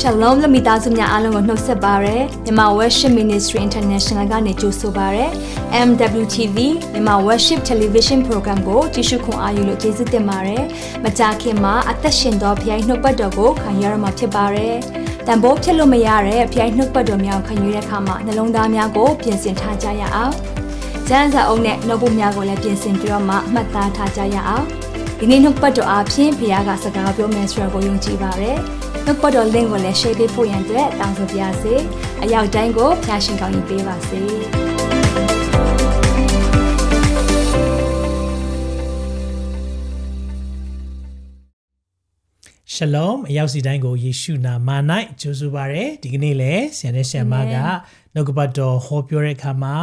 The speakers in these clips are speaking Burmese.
Shalom လမိသားစုများအားလုံးကိုနှုတ်ဆက်ပါရယ်မြန်မာ Worship Ministry International ကနေကြိုဆိုပါရယ် MWTV မြန်မာ Worship Television Program ကိုကြည့်ရှုခွင့်အားယူလို့ကျေးဇူးတင်ပါတယ်မကြာခင်မှာအသက်ရှင်သောဖခင်နှုတ်ပတ်တော်ကိုခံရရမှာဖြစ်ပါတယ်တန်ဖိုးဖြစ်လို့မရတဲ့ဖခင်နှုတ်ပတ်တော်များကိုခံယူတဲ့အခါမှာနှလုံးသားများကိုပြင်ဆင်ထားကြရအောင်ကျမ်းစာအုပ်နဲ့နှုတ်ပုများကိုလည်းပြင်ဆင်ပြီးတော့မှမှတ်သားထားကြရအောင်ဒီနေ့နှုတ်ပတ်တော်အားဖြင့်ဖခင်ကစကားပြောမယ်ဆိုတော့ကိုယုံကြည်ပါရယ် နှုတ်ပတ်တော် link ကိုလည်း share ပေးဖို့ရန်အတွက်တောင်းဆိုပါရစေ။အရောက်တိုင်းကိုဖျားရှင်ကောင်းကြီးပေးပါစေ။ Shalom အရောက်စီတိုင်းကိုယေရှုနာမ၌ကြိုဆိုပါရယ်ဒီကနေ့လည်းဆရာနဲ့ဆရာမကနှုတ်ကပတ်တော်ဟောပြောတဲ့အခါမှာ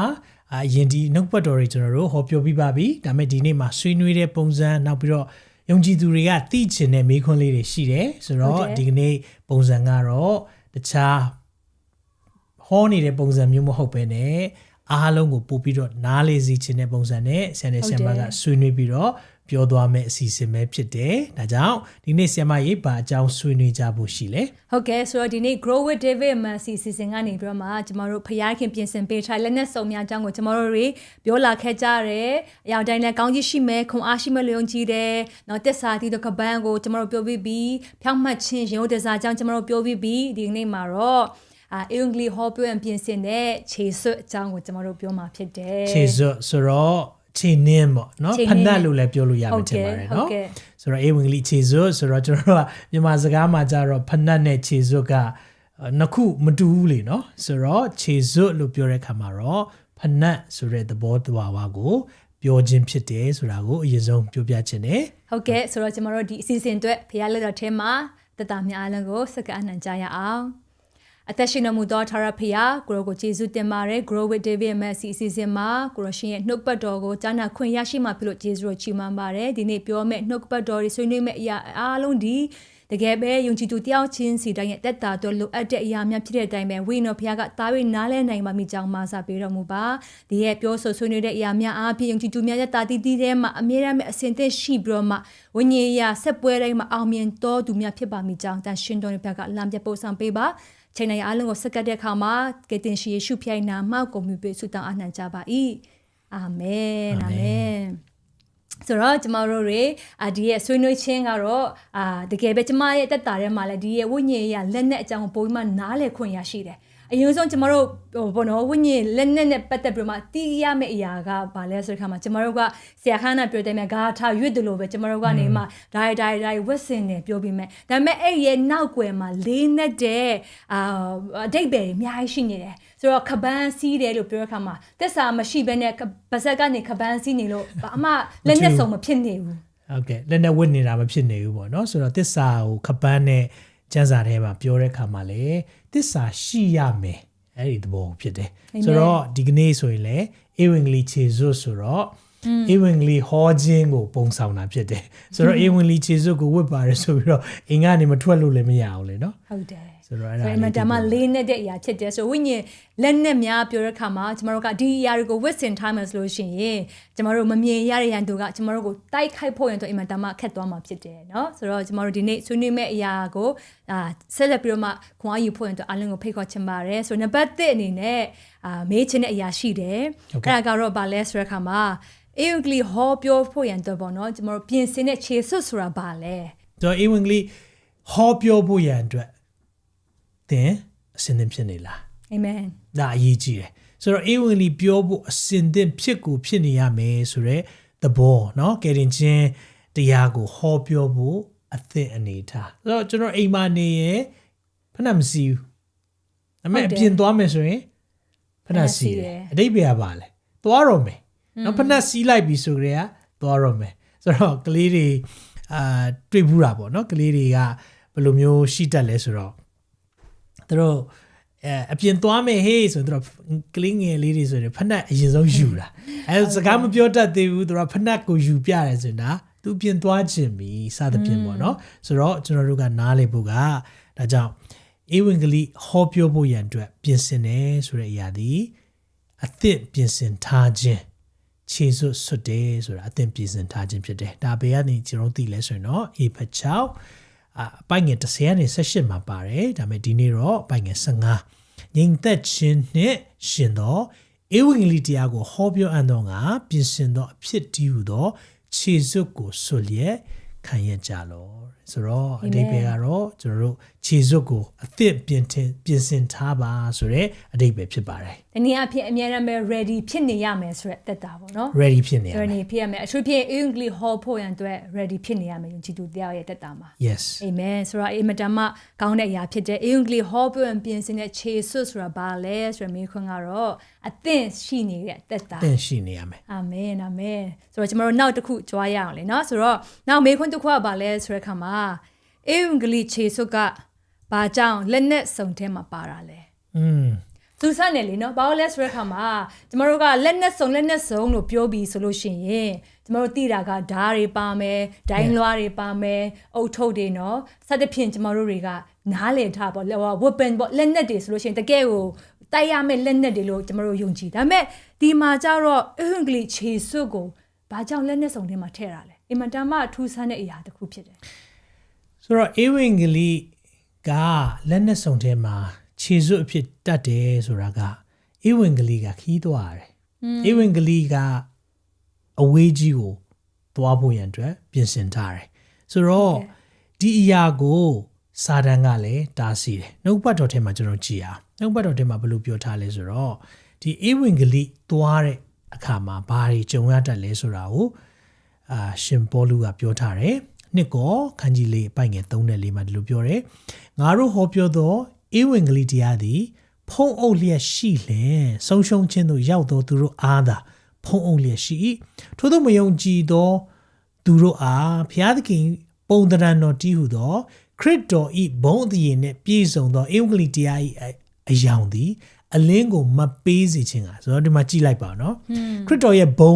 အရင်ဒီနှုတ်ကပတ်တော်တွေကျွန်တော်တို့ဟောပြောပြီးပါပြီဒါပေမဲ့ဒီနေ့မှာဆွေးနွေးတဲ့ပုံစံနောက်ပြီးတော့ ယုံကြည်သူတွေကသိချင်တဲ့မေးခွန်းလေးတွေရှိတယ်ဆိုတော့ဒီကနေ့ပုံစံကတော့တခြားဟောနေတဲ့ပုံစံမျိုးမဟုတ်ဘဲနဲ့အားလုံးကိုပို့ပြီးတော့နားလေစီခြင်းတဲ့ပုံစံနဲ့ဆရာနဲ့ဆရာမကဆွေးနွေးပြီးတော့ ပြောသွားမယ့်အစီအစဉ်ပဲဖြစ်တယ်။ဒါကြောင့်ဒီနေ့ဆရာမရေးပါအကြောင်းဆွေးနွေးကြဖို့ရှိလဲဟုတ်ကဲ့ဆိုတော့ဒီနေ့ Grow with David Mercy season ကနေပြီးတော့မှကျမတို့ဖျားခင်ပြင်ဆင်ပေးထားလက်နဲ့စုံများအကြောင်းကိုကျမတို့တွေပြောလာခဲ့ကြတယ်။အရာတိုင်းလည်းကောင်းကြီးရှိမယ်ခွန်အားရှိမယ်လို့ယုံကြည်တယ်။နော်တက်စာတီတော့ကပန်းကိုကျမတို့ပြောပြီးပြီးဖြောင့်မှတ်ခြင်းရင်ဟုတ်တစားအကြောင်းကျမတို့ပြောပြီးပြီးဒီနေ့မှာတော့အာအင်္ဂလိပ်ဟောပြောရင်ပြင်ဆင်တဲ့ခြေစွပ်အကြောင်းကိုကျမတို့ပြောမှာဖြစ်တယ်။ခြေစွပ်ဆိုတော့ ခြေနင်းပေါ့နော်ခြေဖနင်းနက်လို့လည်းပြောလို့ရမှာထင်ပါတယ်ဟုတ်နော်ကဲ့။ဆိုတော့အေဝင်ကလေးခြေစွပ်ဆိုတော့ကျွန်တော်တို့ကမြန်မာစကားမှာကြတော့ဖနက်နဲ့ခြေစွပ်ကအာနှစ်ခုမတူဘူးလေနော်။ဆိုတော့ခြေစွပ်လို့ပြောတဲ့အခါမှာတော့ဖနက်ဆိုတဲ့သဘောတရားဝါကိုပြောခြင်းဖြစ်တယ်ဆိုတာကိုအရင်ဆုံးပြောပြချင်တယ်။ဟုတ်ကဲ့ဆိုတော့ကျမတို့ဒီအစီအစဉ်အတွက်ဖရားလက်တော်ထဲမှာတတများအားလုံးကိုစက္ကအနှံကြရအောင် အသက်ရှင်တော်မူသောထာဝရဖရားကိုရောကိုယေရှုတင်ပါတယ် Grow with David Mercy အစီအစဉ်မှာကိုရောရှင်ရဲ့နှုတ်ပတ်တော်ကိုကြားနာခွင့်ရရှိမှဖြစ်လို့ယေရှုကိုချီးမွမ်းပါတယ်ဒီနေ့ပြောမယ့်နှုတ်ပတ်တော်တွေဆွေးနွေးမယ့်အရာအားလုံးဒီတကယ်ပဲယုံကြည်သူတယောက်ချင်းစီတိုင်းရဲ့တက်တာတော့လိုအပ်တဲ့အရာများဖြစ်တဲ့အတိုင်းပဲဝိညာဉ်တော်ဖခင်ကတား၍နားလဲနိုင်မှမိကြောင်းမဆပေးတော်မူပါဒီရဲ့ပြောဆိုဆွေးနွေးတဲ့အရာများအားဖြင့်ယုံကြည်သူများရဲ့တာတီတီထဲမှာအမြဲတမ်းအစဉ်သင့်ရှိပြီးတော့မှဝိညာဉ်ရာဆက်ပွဲတိုင်းမှာအောင်မြင်တော်သူများဖြစ်ပါမိကြောင်းတန်ရှင်တော်ရဲ့ဘက်ကလမ်းပြပို့ဆောင်ပေးပါ ချိန်တိုင်းအားလုံးကိုစက္ကတ်တဲ့အခါမှာကယ်တင်ရှင်ယေရှုဖခင်နာမကိုမြှုပ်ပေးဆုတောင်းအနှံကြပါ၏အာမင်အာမင်ဆိုတော့ကျမတို့တွေအာဒီရဲ့ဆွေးနွေးခြင်းကတော့အာတကယ်ပဲကျမရဲ့တက်တာထဲမှာလည်းဒီရဲ့ဝိညာဉ်ရေးလက်နဲ့အကြောင်းကိုပုံပြီးမှနားလည်ခွင့်ရရှိတယ် အရင်ဆုံးကျမတို့ဟိုဘောနော်ဝိညာဉ်လက်နဲ့နဲ့ပတ်သက်ပြီးမှတီးရမယ့်အရာကဘာလဲဆိုတဲ့ခါမှာကျမတို့ကဆရာခန်းနာပြောတဲ့မြဂါထားရွတ်တယ်လို့ပဲကျမတို့ကနေမှဒိုင်ဒိုင်ဒိုင်ဝတ်စင်နေပြောပြီးမယ်ဒါပေမဲ့အဲ့ရဲ့နောက်ွယ်မှာလေးနဲ့တဲ့အာအတိတ်ပဲအများကြီးရှိနေတယ်ဆိုတော့ခပန်းစီးတယ်လို့ပြောတဲ့ခါမှာတက်စာမရှိဘဲနဲ့ဗဇက်ကနေခပန်းစီးနေလို့ဘာမှလက်နဲ့စုံမဖြစ်နေဘူးဟုတ်ကဲ့လက်နဲ့ဝတ်နေတာမဖြစ်နေဘူးပေါ့နော်ဆိုတော့တစ္ဆာကိုခပန်းနဲ့ကျမ်းစာထဲမှာပြောတဲ့ခါမှာလေ တစ္ဆာရှိရမယ်အဲ့ဒီသဘောဖြစ်တယ်ဆိုတော့ဒီကနေ့ဆိုရင်လေအေဝင်ကလေးခြေစွတ်ဆိုတော့အေဝင်ကလေးဟောခြင်းကိုပုံဆောင်တာဖြစ်တယ်ဆိုတော့အေဝင်ကလေးခြေစွတ်ကိုဝတ်ပါတယ်ဆိုပြီးတော့အင်္ဂါနေမထွက်လို့လည်းမရအောင်လေနော်ဟုတ်တယ် ဆိုတော့အဲ့ဒါ ဆိုရင်မတမလေးနဲ့တဲ့အရာဖြစ်တယ်ဆိုဝိညာဉ်လက်နဲ့များပြောတဲ့ခါမှာကျမတို့ကဒီအရာတွေကိုဝတ်ဆင်ထားမယ်ဆိုလို့ရှိရင်ကျမတို့မမြင်ရတဲ့ရန်သူကကျမတို့ကိုတိုက်ခိုက်ဖို့ရင်တော့အင်မတမခက်သွားမှာဖြစ်တယ်เนาะဆိုတော့ကျမတို့ဒီနေ့ဆွေးနွေးမယ့်အရာကိုအာဆက်လက်ပြီးတော့မှခွန်အားယူဖို့ရင်တော့အလုံးကိုဖိတ်ခေါ်ချင်ပါတယ်ဆိုနံပါတ်1အနေနဲ့အာမေးချင်တဲ့အရာရှိတယ်အဲ့ဒါကတော့ဗာလဲဆိုတဲ့ခါမှာအေဂလီဟောပြောဖို့ရန်တော့ပေါ့เนาะကျမတို့ပြင်ဆင်တဲ့ခြေစွပ်ဆိုတာဗာလဲ ဆိုတော့အေဝင်ကလေးဟောပြောဖို့ရန်အတွက် သင်အစင်သင်ဖြစ်နေလား အာမင် ဒါအရေးကြီးတယ်ဆိုတော့အေဝင်လီပြောဖို့အစင်သင့်ဖြစ်ကိုဖြစ်နေရမယ်ဆိုတော့သဘောเนาะကယ်တင်ချင်းတရားကိုဟောပြောဖို့အသင့်အနေထားဆိုတော့ကျွန်တော်အိမ်မှာနေရင်ဖဏမစီဘူးအမေအပြင်သွားမယ်ဆိုရင်ဖဏစီတယ်အတိတ်ပဲပါလဲသွားတော့မယ်เนาะဖဏစီးလိုက်ပြီဆိုကြတဲ့ကသွားတော့မယ်ဆိုတော့ကလေးတွေအာတွေ့ဘူးတာပေါ့เนาะကလေးတွေကဘယ်လိုမျိုးရှိတတ်လဲဆိုတော့ သူတို့အဲအပြင်သွားမယ်ဟေးဆိုရင်သူတို့ကလင်းငယ်လေးတွေဆိုရင်ဖက်နှက်အရင်ဆုံးယူတာအဲစကားမပြောတတ်သေးဘူးသူတို့ဖက်နှက်ကိုယူပြတယ်ဆိုရင်ဒါသူပြင်သွားခြင်းပြီစသဖြင့်ပေါ့နော်ဆိုတော့ကျွန်တော်တို့ကနားလေဖို့ကဒါကြောင့်ဧဝံဂေလိဟောပြောဖို့ရန်အတွက်ပြင်ဆင်တယ်ဆိုတဲ့အရာဒီအသင့်ပြင်ဆင်ထားခြင်းခြေစွတ်ဆွတ်တယ်ဆိုတာအသင့်ပြင်ဆင်ထားခြင်းဖြစ်တယ်ဒါပေကနေကျွန်တော်သိလဲဆိုရင်တော့အေဖက်6 အာအပိုင်ငယ်30ကနေ18မှာပါတယ်ဒါပေမဲ့ဒီနေ့တော့အပိုင်ငယ်15ငြိမ်သက်ခြင်းနှင့်ရှင်သောဧဝံဂေလိတရားကိုဟောပြောအပ်သောငါပြင်ဆင်သောအဖြစ်တည်းဟုသောခြေစွပ်ကိုဆွလျက်ခံရကြလောဆိုတော့အတိတ်ပဲကတော့ကျွန်တော်တို့ ခြေစွပ်ကိုအသစ်ပြင်ထင်ပြင်ဆင်ထားပါဆိုတော့အတိတ်ပဲဖြစ်ပါတယ်။ဒီနေ့အဖြစ်အများရမ်းပဲ ready ဖြစ်နေရမယ်ဆိုရက်တက်တာပေါ့နော် ready ဖြစ်နေရမယ် ready ဖြစ်ရမယ်အထူးဖြင့်အင်္ဂလိပ်ဟောဖို့ရန်အတွက် ready ဖြစ်နေရမယ်ယုံကြည်သူတရားရဲ့တက်တာမှာ yes အာမင်ဆိုတော့အင်မတန်မှကောင်းတဲ့အရာဖြစ်တဲ့အင်္ဂလိပ်ဟောပြောရင်ပြင်ဆင်တဲ့ခြေဆွတ်ဆိုတာဘာလဲဆိုတော့မိခွန်းကတော့အသင့်ရှိနေတဲ့တက်တာသင်ရှိနေရမယ်အာမင်အာမင်ဆိုတော့ကျွန်တော်တို့နောက်တစ်ခုကြွားရအောင်လေနော်ဆိုတော့နောက်မေခွန်းတစ်ခုကဘာလဲဆိုတဲ့အခါမှာအင်္ဂလိပ်ခြေဆွတ်က ဘာကြောင့်လက်နဲ့စုံထဲမှာပါတာလဲอืมသူစနေလေနော်ဘာလို့လဲဆိုတဲ့အခါမှာကျမတို့ကလက်နဲ့စုံလက်နဲ့စုံလို့ပြောပြီးဆိုလို့ရှိရင်ကျမတို့သိတာကဓားတွေပါမယ်ဒိုင်းလွှားတွေပါမယ်အုတ်ထုတ်တွေနော်စသဖြင့်ကျမတို့တွေကနားလည်ထားပေါ့ဟို weapon ပေါ့လက်နက်တွေဆိုလို့ရှိရင်တကယ်ကိုတိုက်ရမယ့်လက်နက်တွေလို့ကျမတို့ယုံကြည်ဒါပေမဲ့ဒီမှာကျတော့အင်္ဂလိပ်ခြေစွပ်ကိုဘာကြောင့်လက်နဲ့စုံထဲမှာထည့်တာလဲအင်မတန်မှအထူးဆန်းတဲ့အရာတစ်ခုဖြစ်တယ်ဆိုတော့ဧဝံဂေလိ ကလက်နဲ့စုံထဲမှာခြေစွပ်အဖြစ်တတ်တယ်ဆိုတာကဧဝံဂေလိကခီးသွားတယ်ဧဝံဂေလိကအဝေးကြီးကိုသွားဖို့ရန်အတွက်ပြင်ဆင်ထားတယ်ဆိုတော့ဒီအရာကိုစာတန်ကလည်းတားဆီးတယ်နှုတ်ပတ်တော်ထဲမှာကျွန်တော်ကြည်အောင်နှုတ်ပတ်တော်ထဲမှာဘယ်လိုပြောထားလဲဆိုတော့ဒီဧဝံဂေလိသွားတဲ့အခါမှာဘာတွေကြုံရတတ်လဲဆိုတာကိုအာရှင်ပေါလုကပြောထားတယ် နှစ်ကောခန်းကြီးလေးအပိုင်ငယ်3နဲ့4မှာဒီလိုပြောတယ်ငါတို့ဟောပြောသောဧဝံဂေလိတရားသည် ဖုံးအုပ်လျက်ရှိလင်ဆုံးရှုံးခြင်းသို့ရောက်သောသူတို့အားသာဖုံးအုပ်လျက်ရှိ၏ထို့သောမယုံကြည်သောသူတို့အားဘုရားသခင်ပုံသဏ္ဍာန်တော်တည်ဟုသော ခရစ်တော်ဤဘုံအသရေနှင့်ပြည့်စုံသောဧဝံဂေလိတရားဤအယောင်သည်အလင်းကိုမပေးစေခြင်းကဆိုတော့ဒီမှာကြည့်လိုက်ပါနော်ခရစ်တော်ရဲ့ဘုံ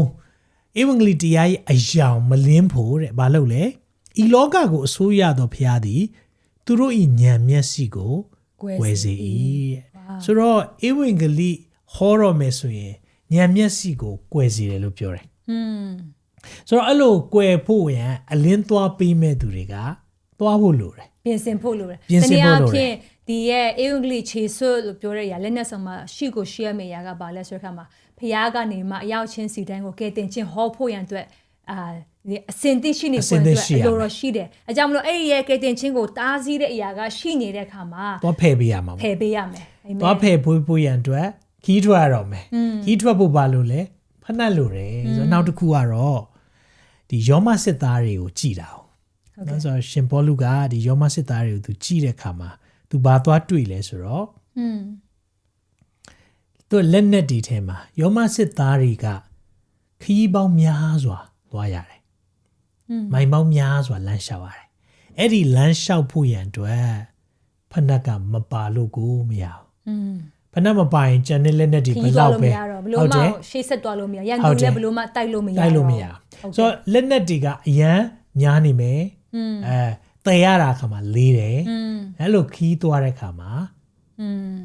ဧဝံဂေလိတရားရဲ့အယောင်မလင်းဖို့တဲ့ဘာလို့လဲ ဤလောကကိုအစိုးရသောဘုရားသည်သူတို့ဤဉာဏ်မျက်စိကိုကွယ်ကွယ်စေစေ၏ဝ၏တဲ့ဆိုတော့ဧဝံဂေလိဟောရမယ်ဆိုရင်ဉာဏ်မျက်စိကိုကွယ်စေတယ်လို့ပြောတယ်อืมဆိုတော့အဲ့လိုကွယ်ဖို့ရန်အလင်းသွားပေးမဲ့သူတွေကသွားဖို့လိုတယ်ပြင်ဆင်ဖို့လိုတယ်ပြင်ဆင်ဖို့လိုတယ်တနည်းအားဖြင့်ဒီရဲ့အင်္ဂလိပ်ခြေစွပ်လို့ပြောတဲ့အရာလက်နက်ဆောင်မှာရှိကိုရှိရမယ့်အရာကဘာလဲဆိုတဲ့အခါမှာဖះကနေမှအရောက်ချင်းစီတိုင်းကိုကဲတင်ချင်းဟောဖို့ရန်အတွက်အာဒီ အစင်သိရှိနေဖို့အတွက်အလိုတော်ရှိတယ်အကြောင်းမလို့အဲ့ဒီရဲ့ကေတင်ချင်းကိုတားဆီးတဲ့အရာကရှိနေတဲ့အခါမှာသွားဖယ်ပေးရမှာဖယ်ပေးရမယ်သွားဖယ်ပွေးပွေးရန်အတွက်ခီးထွက်ရတော့မယ်ခီးထွက်ဖို့ဘာလို့လဲဖနှက်လို့တယ်ဆိုတော့နောက်တစ်ခုကတော့ဒီယောမစစ်သားတွေကိုကြည်တာဟုတ်ကဲ့ဆိုတော့ရှင်ဘောလူကဒီယောမစစ်သားတွေကိုသူကြည်တဲ့အခါမှာသူဘာသွားတွေ့လဲဆိုတော့อืมသူလက်နဲ့ဒီထဲမှာယောမစစ်သားတွေကခီးပေါင်းများစွာသွားရတယ် မိုင်ပေါင်းများစွာလမ်းလျှောက်ရတယ်အဲ့ဒီလမ်းလျှောက်ဖို့ရန်အတွက်ဖနက်ကမပါလို့ကိုမရဘူးဖနက်မပါရင်ကျန်တဲ့လက်နဲ့ဒီဘလောက်ပဲဟုတ်တယ်ရှေ့ဆက်သွားလို့မရရန်သူလည်းဘလို့မှတိုက်လို့မရတိုက်လို့မရဆိုတော့လက်နဲ့ဒီကအရန်များနေမယ်အဲတည်ရတာခါမှာလေးတယ်အဲ့လိုခီးသွားတဲ့ခါမှာ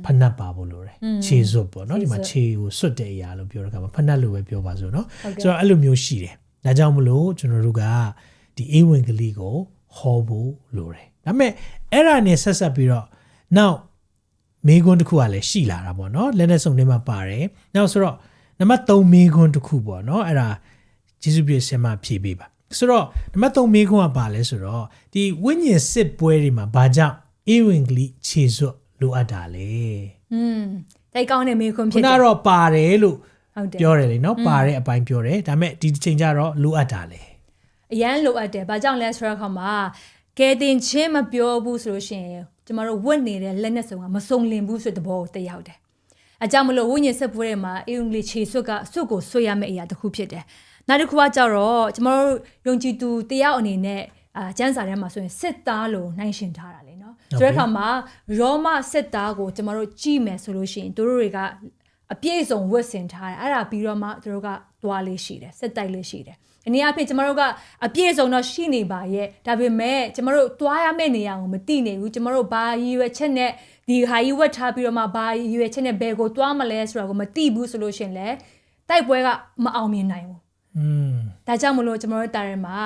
ဖနက်ပါဖို့လိုတယ်ခြေစွပ်ပေါ့နော်ဒီမှာခြေကိုစွတ်တဲ့အရာလို့ပြောတဲ့ခါမှာဖနက်လို့ပဲပြောပါစို့နော်ဆိုတော့အဲ့လိုမျိုးရှိတယ် ဒါကြောင့်မလို့ကျွန်တော်တို့ကဒီအေးဝင်ကလေးကိုဟောဖို့လိုတယ်ဒါပေမဲ့အဲ့ဒါနဲ့ဆက်ဆက်ပြီးတော့နောက်မေခွန်းတစ်ခုကလည်းရှိလာတာပေါ့နော်လက်နဲ့စုံထဲမှာပါတယ်နောက်ဆိုတော့နံပါတ်3မေခွန်းတစ်ခုပေါ့နော်အဲ့ဒါဂျေစုပြည့်ဆင်မဖြည့်ပေးပါဆိုတော့နံပါတ်3မေခွန်းကပါလဲဆိုတော့ဒီဝိညာဉ်စစ်ပွဲတွေမှာဘာကြောင့်အေးဝင်ကလေးခြေစွပ်လိုအပ်တာလဲอืมတိုက်ကောင်းတဲ့မေခွန်းဖြခုစ်နတယ်တော့ပါတယ်လို့ဟုတ်တယ် ပြောတယ်လေနော်ပါတဲ့အပိုင်းပြောတယ်ဒါပေမဲ့ဒီတစ်ချိန်ကျတော့လိုအပ်တာလေအရန်လိုအပ်တယ်။ဘာကြောင့်လဲဆိုတော့ခါမှာကဲတင်ချင်းမပြောဘူးဆိုလို့ရှိရင်ကျမတို့ဝတ်နေတဲ့လက်နဲ့စုံကမစုံလင်ဘူးဆိုတဲ့သဘောကိုတက်ရောက်တယ်။အကြောင်းမလို့ဝိညာဉ်ဆက်ပွဲတွေမှာအင်္ဂလိပ်ခြေဆွတ်ကဆွတ်ကိုဆွတ်ရမယ့်အရာတစ်ခုဖြစ်တယ်။နောက်တစ်ခုကကြတော့ကျမတို့ယုံကြည်သူတယောက်အနေနဲ့အာကျမ်းစာထဲမှာဆိုရင်စစ်သားလို့နှိုင်းရှင်ထားတာလေနော်။ဆိုတဲ့အခါမှာရောမစစ်သားကိုကျမတို့ကြည့်မယ်ဆိုလို့ရှိရင်တို့တွေက အပြည့်စုံဝတ်ဆင်ထားတယ်အဲ့ဒါပြီးတော့မှတို့ကသွားလေးရှိတယ်စစ်တိုက်လေးရှိတယ်ဒီနေ့အဖြစ်ကျမတို့ကအပြည့်စုံတော့ရှိနေပါရဲ့ဒါပေမဲ့ကျမတို့သွားရမယ့်နေရာကိုမသိနေဘူးကျမတို့ဘာရည်ရွယ်ချက်နဲ့ဒီဟာကြီးဝတ်ထားပြီးတော့မှဘာရည်ရွယ်ချက်နဲ့ဘယ်ကိုသွားမလဲဆိုတာကိုမသိဘူးဆိုလို့ရှရင်လေတိုက်ပွဲကမအောင်မြင်နိုင်ဘူးอืมဒါကြောင့်မလို့ကျွန်တော်တို့တာရမှာ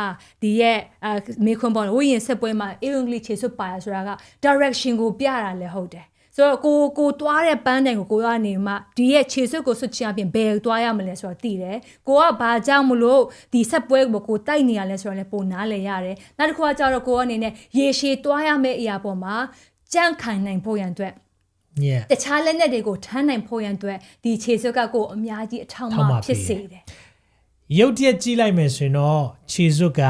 ဒီရဲ့အာမေခွန်ပေါ်ဝိရင်ဆက်ပွဲမှာအင်္ဂလိပ်ခြေစွပ်ပါရဆိုတာက direction ကိုပြတာလည်းဟုတ်တယ် ဆိုတော့ကိုကိုတွားတဲ့ပန်းတိုင်ကိုကိုကနေမှဒီရဲ့ခြေစွပ်ကိုဆွတ်ချင်အပြင်ဘယ်တွားရမလဲဆိုတော့သိတယ်ကိုကဘာကြောင့်မလို့ဒီဆက်ပွဲကိုကိုတိုက်နေရလဲဆိုတော့လည်းပုံနားလဲရတယ်နောက်တစ်ခုကကျတော့ကိုကနေနဲ့ရေရှည်တွားရမယ့်အရာပေါ်မှာကြန့်ခိုင်နိုင်ဖို့ရန်အတွက် yeah တခြားလက်နက်တွေကိုထမ်းနိုင်ဖို့ရန်အတွက်ဒီခြေစွပ်ကကိုအများကြီးအထောက်အထောက်မပံ့ဖြစ်ပေးတယ်စေတယ်ရုပ်တရက်ကြည့်လိုက်မယ်ဆိုရင်တော့ခြေစွပ်က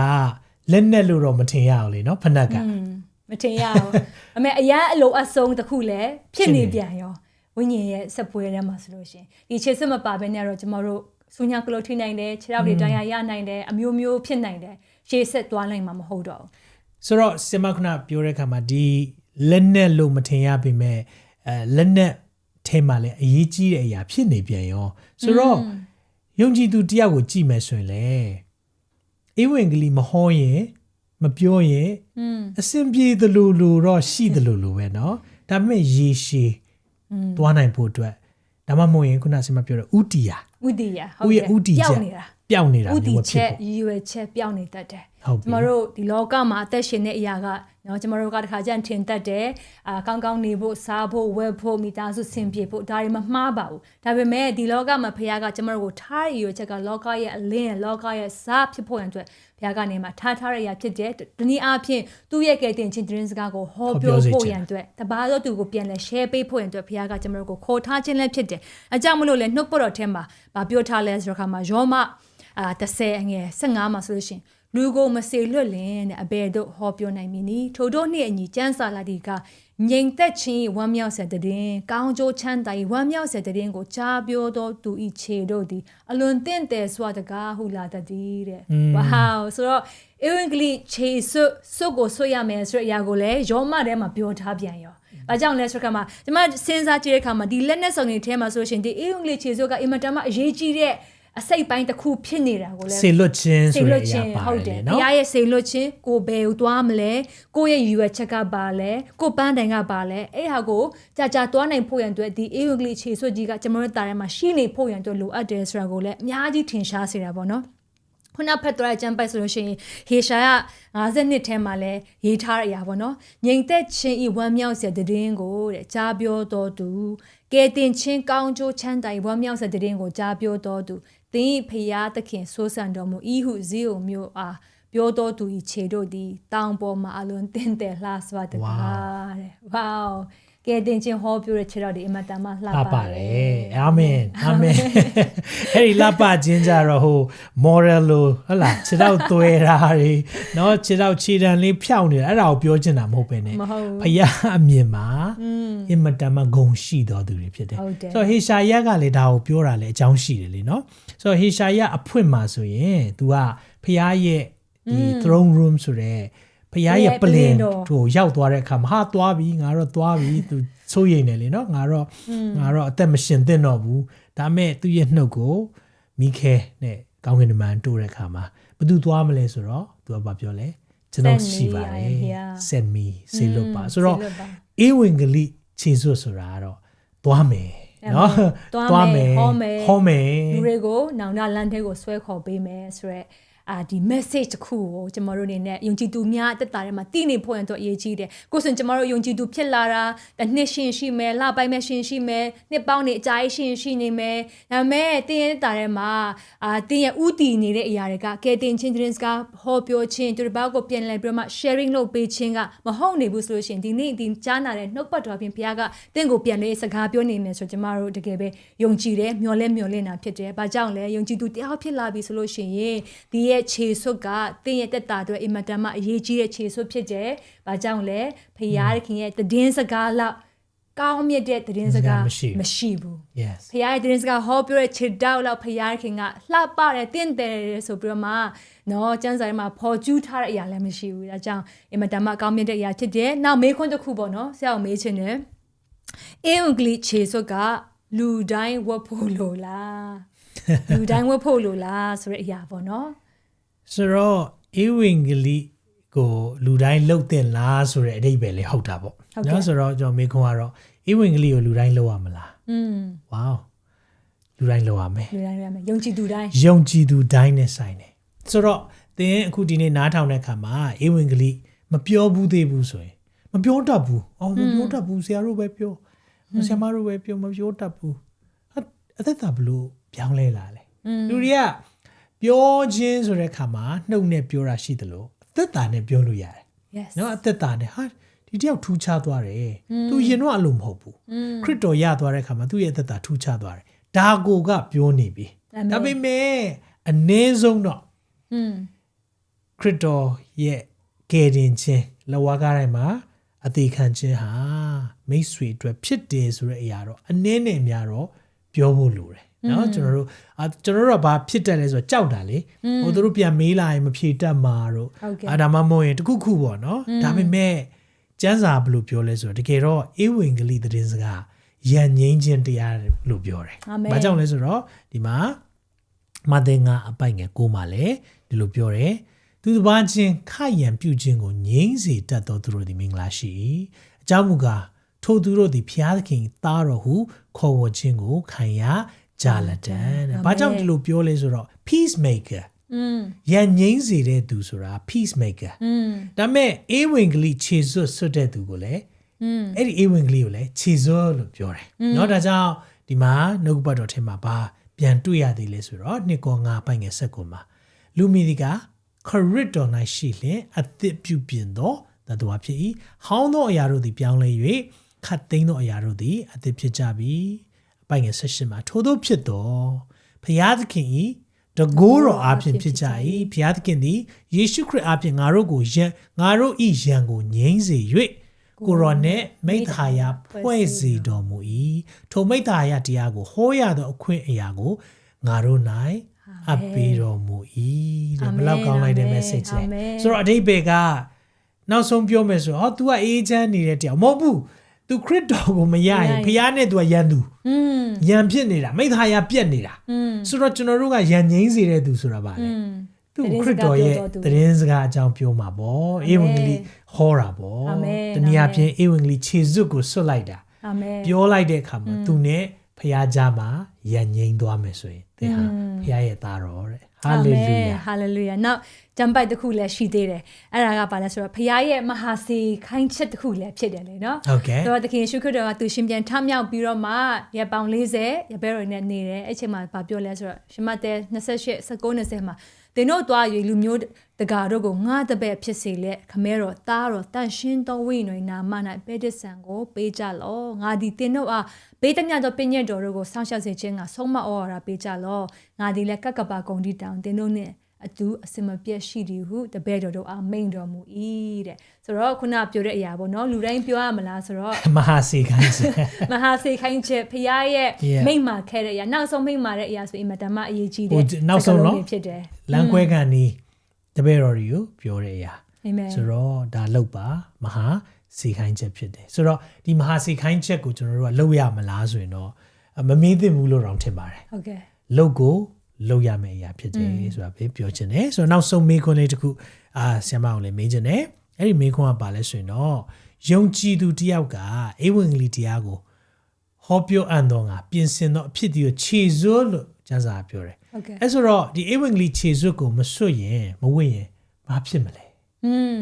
လက်နဲ့လို့တော့မထင်ရအောင်လေနော်ဖနက်ကอืม မထင်ရဘူးအမေအရန်အလိုအဆုံးတစ်ခုလည်းဖြစ်နေပြန်ရောဝိညာဉ်ရဲ့စက်ပွဲထဲမှာဆိုလို့ရှရင်ဒီခြေစွပ်မပါဘဲနဲ့တော့ကျမတို့ဆူညာကလို့ထိနိုင်တယ်ခြေထောက်တွေတိုင်းရရနိုင်တယ်အမျိုးမျိုးဖြစ်နိုင်တယ်ရှေ့ဆက်သွားနိုင်မှာမဟုတ်တော့ဘူးဆိုတော့စင်မခုနပြောတဲ့အခါမှာဒီလက်နဲ့လို့မထင်ရပေမဲ့အဲလက်နဲ့ထဲမှာလည်းအရေးကြီးတဲ့အရာဖြစ်နေပြန်ရောဆိုတော့ယုံကြည်သူတယောက်ကိုကြည့်မယ်ဆိုရင်လေအေးဝင်ကလေးမဟောရင် မပြောရင် อืม အဆင်ပြေသလိုလိုတော့ရှိသလိုလိုပဲเนาะဒါပေမဲ့ရေရှည်သွားနိုင်ဖို့အတွက်ဒါမှမဟုတ်ရင်ခုနစင်မပြောတဲ့ဥတီယာ ဥတီရဟု ဥ တ် ရဲ့ တယ် ဥတီ ပြော ချက် က်နေတာ ပျောက်နေတာမျိုးဖြစ်ပုံဥတီချက်ရည်ရွယ်ချက်ပျောက်နေတတ်တယ်ဟုတ်ပြီကျမတို့ဒီလောကမှာအသက်ရှင်တဲ့အရာကနော်ကျမတို့ကတခါကြံထင်တတ်တယ်အာကောင်းကောင်းနေဖို့စားဖို့ဝယ်ဖို့မိသားစုဆင်ပြေဖို့ဒါတွေမမှားပါဘူးဒါပေမဲ့ဒီလောကမှာဖခင်ကကျမတို့ကိုထားရည်ရွယ်ချက်ကလောကရဲ့အလင်းလောကရဲ့စားဖြစ်ဖို့ရန်အတွက်ဖခင်ကနေမှာထားထားတဲ့အရာဖြစ်တယ်တနည်းအားဖြင့်သူ့ရဲ့ကယ်တင်ခြင်းတရင်စကားကိုဟောပြောဖို့ရန်အတွက်တပါးသောသူကိုပြန်လဲ share ပေးဖို့ရန်အတွက်ဖခင်ကကျမတို့ကိုခေါ်ထားခြင်းလည်းဖြစ်တယ်အကြောင်းမလို့လဲနှုတ်ပေါ်တော်ထဲမှာဗာပြောထားလဲဆိုတော့ခါမှာယောမ အာ30အငယ်15မှာဆိုလို့ရှိရင်လူကိုမစေလွတ်လင်တဲ့အဘယ်တို့ဟောပြောနိုင်မည်နီထို့တို့နှင့်အညီစံစာလာဒီကငြိမ်သက်ခြင်း၏ဝမ်းမြောက်စေတဲ့ကောင်းကျိုးချမ်းသာ၏ဝမ်းမြောက်စေတဲ့ကိုကြားပြောသောသူ၏ခြေတို့သည်အလွန်တင့်တယ်စွာတကားဟုလာတတ်သည်တဲ့ဝါးဆိုတော့အင်္ဂလိပ်ခြေစွတ်စွတ်ကိုဆွတ်ရမယ်ဆိုတဲ့အရာကိုလည်းယောမထဲမှာပြောထားပြန်ရော။ဘာကြောင့်လဲဆိုတော့ခါမှာကျမစဉ်းစားကြည့်တဲ့အခါမှာဒီလက်နဲ့ဆောင်တွေထဲမှာဆိုလို့ရှိရင်ဒီအင်္ဂလိပ်ခြေစွတ်ကအင်မတန်မှအရေးကြီးတဲ့ အစိတ်ပိုင်းတစ်ခုဖြစ်နေတာကိုလည်းစေလွတ်ခြင်းစေဆိုလွတဲ့အတ်ချရာင်းပါဟုတ်တတယ်ယ်နော်ဘုရားရဲ့စေလွတ်ခြင်းကိုဘယ်ကိုသွားမလဲကိုယ့်ရဲ့ရွယ်ချက်ကပါလဲကိုပန်းတိုင်ကပါလဲအဲ့ဟာကိုကြာကြာသွားနိုင်ဖို့ရန်အတွက်ဒီအေဝံဂေလိခြေဆွတ်ကြီးကကျွန်တော်တို့တာထဲမှာရှိနေဖို့ရန်အတွက်လိုအပ်တယ်ဆိုတာကိုလည်းအများကြီးထင်ရှားစေတာပေါ့နော်ခုနဖတ်သွားတဲ့ကျမ်းပိုက်ဆိုလို့ရှိရင်ဟေရှာယ52ထဲမှာလည်းရေးထားတဲ့အရာပေါ့နော်ငြိမ်သက်ခြင်းဤဝမ်းမြောက်စေတဲ့တဲ့ကိုတဲ့ကြားပြောတော်သူကဲတင်ချင်းကောင်းကျိုးချမ်းသာ၏ဝမ်းမြောက်စေတဲ့တဲ့ကိုကြားပြောတော်သူ သင်၏ဖရာသခင်ဆိုးဆန်တော်မူဤဟုဇီးုံမျိုးအားပြောတော်သူ၏ခြေတို့သည်တောင်ပေါ်မှာအလွန်တင်းတယ်လှစွာတကားတဲ့ဝေါ ကဲတင်ချင်းဟောပြောတဲ့ခြေတော်ဒီအမတန်မှလှ လှ ပါ ပါတယ်အာမင်အာမင်အဲ့ဒီလှပခြင်းကြတော့ဟို moral လို့ဟုတ်လားခြေတော့သွဲတာတွေเนาะခြေတော့ခြေတံလေးဖြောင်းနေတာအဲ့ဒါကိုပြောချင်တာမဟုတ်ပဲね မဟုတ်ဘူး ဖယားအမြင်မှာအင်မတန်မှဂုံရှိတော်သူတွေဖြစ်တယ် ဟုတ်တယ် ဆိုတော့ဟေရှာယကလည်းဒါကိုပြောတာလည်းအကြောင်းရှိတယ်လေเนาะဆိုတော့ဟေရှာယအဖွင့်မှာဆိုရင် तू ကဖယားရဲ့ဒီ throne room ဆိုတဲ့ ဖရားရဲ့ပလင်တို့ရောက်သွားတဲ့အခါမှာဟာသွားပြီငါတော့သွားပြီသူစိုးရိမ်တယ်လေနော်ငါတော့ငါတော့အသက်မရှင်သင့်တော့ဘူးဒါမဲ့သူ့ရဲ့နှုတ်ကိုမိခဲနဲ့ကောင်းကင်တမန်တို့တဲ့အခါမှာဘသူသွားမလဲဆိုတော့သူကပြောလဲကျွန်တော်ရှိပါတယ် send me စေလွတ်ပါဆိုတော့အေဝံဂလိခြေစွတ်ဆိုတာကတော့သွားမယ်နော်သွားမယ်ဟောမယ်ဟောမယ်လူတွေကိုနောင်တလမ်းထဲကိုဆွဲခေါ်ပေးမယ်ဆိုရက် အာဒီ message တစ်ခုကိုကျွန်တော်တို့အနေနဲ့ယုံကြည်သူများအသက်တာထဲမှာတည်နေဖို့ရန်တော့အရေးကြီးတယ်။ကိုယ်ဆိုရင်ကျွန်တော်တို့ယုံကြည်သူဖြစ်လာတာတစ်နှစ်ရှင်ရှိမယ်လပိုင်းမဲ့ရှင်ရှိမယ်နှစ်ပေါင်းနေအကြာကြီးရှင်ရှိနေမယ်။ဒါပေမဲ့တင်းရဲ့တာထဲမှာအာတင်းရဲ့ဥတီနေတဲ့အရာတွေကကဲတင်ချင်းချင်းစကားဟောပြောခြင်းသူတစ်ပါးကိုပြန်လဲပြီးတော့မှ sharing လုပ်ပေးခြင်းကမဟုတ်နေဘူးဆိုလို့ရှိရင်ဒီနေ့ဒီကြားနာတဲ့နှုတ်ပတ်တော်ဖြင့်ဘုရားကတင့်ကိုပြန်လဲစကားပြောနေမယ်ဆိုကျွန်တော်တို့တကယ်ပဲယုံကြည်တယ်မျှော်လဲမျှော်လင့်တာဖြစ်တယ်။ဘာကြောင့်လဲယုံကြည်သူတရားဖြစ်လာပြီဆိုလို့ရှိရင်ဒီရဲ့ခြေစွပ်ကတင်းရဲ့တက်တာအတွက်အင်မတန်မှအရေးကြီးတဲ့ခြေစွပ်ဖြစ်တယ်။ဘာကြောင့်လဲဖရာသခင်ရဲ့တည်င်းစကားလောက်ကောင်းမြတ်တဲ့တည်င်းစကားမရှိဘူး yes ဖရားရဲ့တင်းစကားဟောပြောတဲ့ခြေတောက်လောက်ဖရားခင်ကလှပတယ်တင့်တယ်တယ်ဆိုပြီးတော့မှနော်ကျန်းစာထဲမှာဖော်ကျူးထားတဲ့အရာလည်းမရှိဘူးဒါကြောင့်အင်မတန်မှကောင်းမြတ်တဲ့အရာဖြစ်တယ်နောက်မေးခွန်းတစ်ခုပေါ့နော်ဆရာကိုမေးချင်တယ်အင်္ဂလိပ်ခြေစွပ်ကလူတိုင်းဝတ်ဖို့လိုလားလူတိုင်းဝတ်ဖို့လိုလားဆိုတဲ့အရာပေါ့နော် ဆိုတော့ဧဝံဂေလိကိုလူတိုင်းလှုပ်တင်လားဆိုတဲ့အဓိပ္ပာယ်လေးဟုတ်တာပေါ့နော်ဆိုတော့ကျွန်တော်မေခွန်းကတော့ဧဝံဂေလိကိုလူတိုင်းလှုပ်ရမလားอืมဝေါလူတိုင်းလှုပ်ရမယ်လူတိုင်းလှုပ်ရမယ်ယုံကြည်သူတိုင်းယုံကြည်သူတိုင်းနဲ့ဆိုင်တယ်ဆိုတော့သင်အခုဒီနေ့နားထောင်တဲ့အခါမှာဧဝံဂေလိမပြောဘူးသေးဘူးဆိုရင်မပြောတတ်ဘူးအော်မပြောတတ်ဘူးဆရာတို့ပဲပြောဆရာမတို့ပဲပြောမပြောတတ်ဘူးအသက်သာဘလို့ပြောင်းလဲလာလဲလူတွေက ပြောခြင်းဆိုတဲ့အခါမှာနှုတ်နဲ့ပြောတာရှိတယ်လို့အသက်တာနဲ့ပြောလို့ရတယ် yes နော်အသက်တာနဲ့ဟာဒီတယောက်ထူးခြားသွားတယ်သူရင်တော့အလိုမဟုတ်ဘူးခရစ်တော်ရသွားတဲ့အခါမှာသူ့ရဲ့အသက်တာထူးခြားသွားတယ်ဒါကိုကပြောနေပြီအာမင်ဒါပေမဲ့အနည်းဆုံးတော့อืมခရစ်တော်ရဲ့ကယ်တင်ခြင်းလဝါကားတိုင်းမှာအသေးခံခြင်းဟာမိတ်ဆွေအတွက်ဖြစ်တယ်ဆိုတဲ့အရာတော့အနည်းနဲ့များတော့ပြောဖို့လိုတယ် နော်ကျွန်တော်တို့အာကျွန်တော်တို့ကဘာဖြစ်တယ်လဲဆိုတော့ကြောက်တာလေဟိုသူတို့ပြန်မေးလာရင်မဖြေတတ်မှာတို့ဟုတ်ကဲ့အာဒါမှမဟုတ်ရင်တခုခုပေါ့နော်ဒါပေမဲ့ကျမ်းစာဘယ်လိုပြောလဲဆိုတော့တကယ်တော့ဧဝံဂေလိသတင်းစကားယဉ်ငိမ့်ခြင်းတရားလို့ပြောတယ်အာမင်ဘာကြောင့်လဲဆိုတော့ဒီမှာမဿဲငါအပိုက်ငယ်ကိုမှလည်းဒီလိုပြောတယ်သူတစ်ပါးချင်းခရံပြုခြင်းကိုငြိမ့်စေတတ်သောသူတို့သည်မင်္ဂလာရှိ၏အကြောင်းမူကားထိုသူတို့သည်ဖျားသခင်သားတော်ဟုခေါ်ဝေါ်ခြင်းကိုခံရ ကြလက်တံတဲ့ဘာကြောင့်ဒီလိုပြောလဲဆိုတော့ peacemaker อืม ရန်ငိမ့်စေတဲ့သူဆိုတာ peacemaker อืม ဒါပေမဲ့အေဝံဂေလိခြေစွတ်ဆွတ်တဲ့သူကိုလည်း อืม အဲ့ဒီအေဝံဂေလိကိုလည်းခြေစွတ်လို့ပြောတယ်เนาะဒါကြောင့်ဒီမှာနှုတ်ကပတ်တော်ထဲမှာဘာပြန်တွေ့ရသေးလဲဆိုတော့နှစ်ကောငါပိုင်ငယ်ဆက်ကွန်မှာလူမီဒီကခရစ်တော်၌ရှိလင်အသစ်ပြုပြင်သောသတ္တဝါဖြစ်၏ဟောင်းသောအရာတို့သည်ပြောင်းလဲ၍ခတ်သိမ်းသောအရာတို့သည်အသစ်ဖြစ်ကြပြီအ ပိုင်ငယ်ဆက်ရှင်မှာထို့သောဖြစ်သောဖျားသခင်၏တကိုးတော်အားဖြင့်ဖြစ်ကြ၏ဖျားသခင်သည်ယေရှုခရစ်အားဖြင့်ငါတို့ကိုယံငါတို့ဤယံကိုငြိမ့်စေ၍ကိုရောနှင့်မိဿဟာယဖွဲ့စေတော်မူ၏ထိုမိဿဟာယတရားကိုဟောရသောအခွင့်အရာကိုငါတို့၌အပ်ပေးတော်မူ၏တဲ့ဘယ်လောက်ကောင်းလိုက်တဲ့ message လဲဆိုတော့အတိတ်ဘေကနောက်ဆုံးပြောမယ်ဆိုတော့ဟော तू ကအေးချမ်းနေတဲ့တရားမဟုတ်ဘူး သူခရစ်တော်ကိုမရရင်ဖခင်နဲ့သူကယန်သူယန်ဖြစ်နေတာမိသားရပြက်နေတာဆိုတော့ကျွန်တော်တို့ကယန်ငိမ့်စေတဲ့သူဆိုတာပါလေသူခရစ်တော်ရဲ့သတင်းစကားအကြောင်းပြောမှာပေါ့ဧဝံဂေလိဟောတာပေါ့တနည်းအားဖြင့်ဧဝံဂေလိခြေစွပ်ကိုဆွတ်လိုက်တာပြောလိုက်တဲ့အခါမှာသူနဲ့ဖခင်ကြားမှာယန်ငိမ့်သွားမယ်ဆိုရင်သင်ဟာဖခင်ရဲ့သားတော်တဲ့ ဟာလေလုယာဟာလေလုယာနောက်ဂျမ်ပိုက်တစ်ခုလည်းရှိသေးတယ်အဲ့ဒါကဘာလဲဆိုတော့ဖခင်ရဲ့မဟာစေခိုင်းချက်တစ်ခုလည်းဖြစ်တယ်လေနော်ဟုတ်ကဲ့ဆိုတော့သခင်ယေရှုခရစ်တော်ကသူရှင်ပြန်ထမြောက်ပြီးတော့မှရပောင်40ရဘဲတော်နဲ့နေတယ်အဲ့ချိန်မှာဗာပြောလဲဆိုတော့ရှမတဲ28 19 20မှာ သင်တို့သွား၍လူမျိုးတကာတို့ကိုငါတပည့်ဖြစ်စေလက်ခမဲတော်သားတော်တန်ရှင်းသောဝိညာဉ်နာမ၌ပဲတဆန်ကိုပေးကြလောငါဒီသင်တို့အားဘေးတမျှသောပညတ်တော်တို့ကိုစောင့်ရှောက်စေခြင်းကဆုံးမဩဝါဒပေးကြလောငါဒီလည်းကက်ကပ်ပါဂုံဒီတောင်သင်တို့နဲ့ အတူအစင်မပြတ်ရှိသည်ဟုတပည့်တော်တို့အားမိန်တော်မူ၏တဲ့ဆိုတော့ခုနပြောတဲ့အရာပေါ့နော်လူတိုင်းပြောရမလားဆိုတော့မဟာစေခိုင်းစေမဟာစေခိုင်းချက်ဖရားရဲ့ Yeah. မိမ့်မာခဲ့တဲ့အရာနောက်ဆုံးမိမ့်မာတဲ့အရာဆိုအင်မတန်မှအရေးကြီးဟိုတဲ့နောက်ဆုံးနော်စကားလုံးတွေဖြစ်တယ်လမ်းခွဲကန်နီးတပည့်တော်တွေကိုပြောတဲ့အရာအာမင်ဆိုတော့ဒါလောက်ပါမဟာစေခိုင်းချက်ဖြစ်တယ်ဆိုတော့ဒီမဟာစေခိုင်းချက်ကိုကျွန်တော်တို့ကလောက်ရမလားဆိုရင်တော့အမမေးသင့်ဘူးလို့တောင်ထင်ပါတယ်ဟုတ်ကဲ့လောက်ကို လောက်ရမယ့်အရာဖြစ်တယ်ဆိုတာပဲပြောချင်တယ်ဆိုတော့နောက်ဆုံးမေးခွန်းလေးတစ်ခုအာဆရာမအောင်လည်းမေးချင်တယ်အဲ့ဒီမေးခွန်းကပါလဲဆိုရင်တော့ယုံကြည်သူတစ်ယောက်ကဧဝံဂေလိတရားကိုဟောပြောအပ်တော့ငါပြင်ဆင်တော့အဖြစ်ဒီကိုခြေစွလို့ကျမ်းစာကပြောတယ်ဟုတ်ကဲ့အဲ့ဆိုတော့ဒီဧဝံဂေလိခြေစွကိုမစွတ်ရင်မဝင့်ရင်ဘာဖြစ်မလဲอืม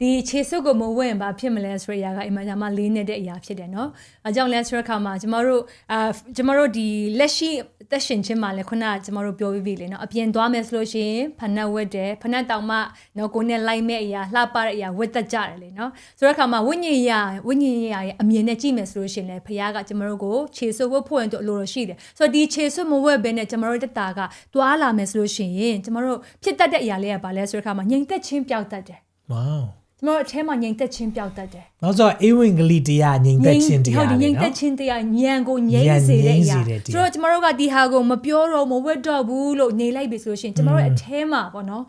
ဒီခြေစုပ်ကိုမဝင်ဘာဖြစ်မလဲဆိုရကအမှန်တရားမှလေးနေတဲ့အရာဖြစ်တယ်နော်။အကြောင်းလဲဆိုတဲ့အခါမှာကျမတို့အာကျမတို့ဒီလက်ရှိသက်ရှင်ခြင်းမှာလဲခုနကကျမတို့ပြောပြီးပြီလေနော်။အပြင်သွားမယ်ဆိုလို့ရှိရင်ဖနက်ဝက်တယ်ဖနက်တောင်မှနော်ကိုနဲ့လိုက်မဲ့အရာလှပတဲ့အရာဝက်သက်ကြတယ်လေနော်။ဆိုတဲ့အခါမှာဝိညာဉ်ရာဝိညာဉ်ရာရဲ့အမြင်နဲ့ကြည့်မယ်ဆိုလို့ရှိရင်လဲဖခင်ကကျမတို့ကိုခြေစုပ်ဖို့ဖွင့်တော့လိုလိုရှိတယ်။ဆိုတော့ဒီခြေစုပ်မဝက်ဘဲနဲ့ကျမတို့တတာကတွာလာမယ်ဆိုလို့ရှိရင်ကျမတို့ဖြစ်တတ်တဲ့အရာလေးကဘာလဲဆိုတဲ့အခါမှာငြိမ်သက်ခြင်းပျောက်တတ်တယ်။ Wow ကျွန်တော်တို့အထဲမှာငြိမ်သက်ခြင်းပျောက်တတ်တယ်နောက်ဆိုဧဝံဂေလိတရားငြိမ်သက်ခြင်းတရားဟုတ်တယ်ငြိလေမ်သက်နော်ခြင်းတရားညံကိုငြိမ်စေတဲ့အရာဆိုတော့ကျွန်တော်တို့ကဒီဟာကိုမပြောတော့မဝတ်တော့ဘူးလို့နေလိုက်ပြီဆိုလို့ရှိရင်ကျွန်တော်တို့အထဲမှာပေါ့နော်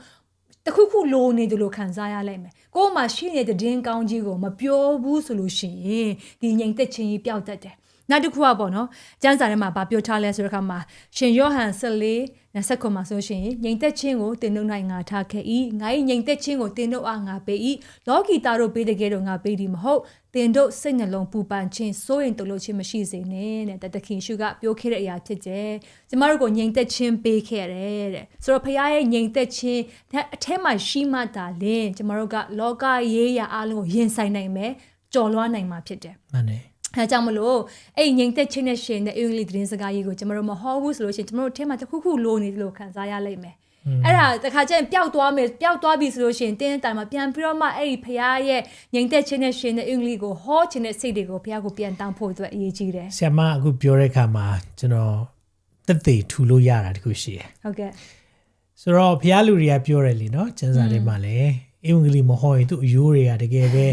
တခုခုလိုနေတယ်လို့ခံစားရလိုက်မယ်ကိုယ်မှာရှိနေတဲ့တင်းကောင်းကြီးကိုမပြောဘူးဆိုလို့ရှိရင်ဒီငြိမ်သက်ခြင်းကြီးပျောက်တတ်တယ် နောက်တစ်ခုကပေါ့နော်ကျမ်းစာထဲမှာဗာပြောထားလဲဆိုတဲ့အခါမှာရှင်ယောဟန်14 29မှာဆိုရှင်ငြိမ်သက်ခြင်းကိုတင်တို့၌ငါထားခဲ့၏ငါ၏ငြိမ်သက်ခြင်းကိုတင်တို့အားငါပေး၏လောကီသားတို့ပေးတဲ့ကဲတော့ငါပေးသည်မဟုတ်တင်တို့စိတ်နှလုံးပူပန်ခြင်းစိုးရင်တုန်လှုပ်ခြင်းမရှိစေနဲ့တဲ့တခင်ရှုကပြောခဲ့တဲ့အရာဖြစ်တယ်ကျမတို့ကိုငြိမ်သက်ခြင်းပေးခဲ့တယ်တဲ့ဆိုတော့ဖခင်ရဲ့ငြိမ်သက်ခြင်းအထက်မှာရှိမှသာလင်ကျမတို့ကလောကရေးရာအလုံးကိုရင်ဆိုင်နိုင်မယ်ကြော်လွှားနိုင်မှာဖြစ်တယ်မှန်တယ် အဲကြောင့်မလို့အဲ့ငိမ့်သက်ချင်းနဲ့ရှင်တဲ့အင်္ဂလိပ်သတင်းစကားကြီးကိုကျွန်တော်တို့မဟောဘူးဆိုလို့ရှိရင်ကျွန်တော်တို့အထက်မှာတစ်ခုခုလိုနေတယ်လို့ခံစားရလိမ့်မယ်အဲ့ဒါတခါကျရင်ပျောက်သွားမယ်ပျောက်သွားပြီဆိုလို့ရှိရင်တင်းတိုင်မှာပြန်ပြီးတော့မှအဲ့ဒီဖရားရဲ့ငိမ့်သက်ချင်းနဲ့ရှင်တဲ့အင်္ဂလိပ်ကိုဟောချင်တဲ့စိတ်တွေကိုဖရားကိုပြန်တောင်းဖို့အတွက်အရေးကြီးတယ်ဆရာမအခုပြောတဲ့အခါမှာကျွန်တော်တက်သေးထူလို့ရတာတခုရှိတယ်ဟုတ်ကဲ့ဆိုတော့ဘုရားလူတွေကပြောတယ်လीနော်ကျမ်းစာထဲမှာလည်း အင်္ဂလိပ်မဟောရင်သူ့အယိုးတွေကတကယ်ပဲ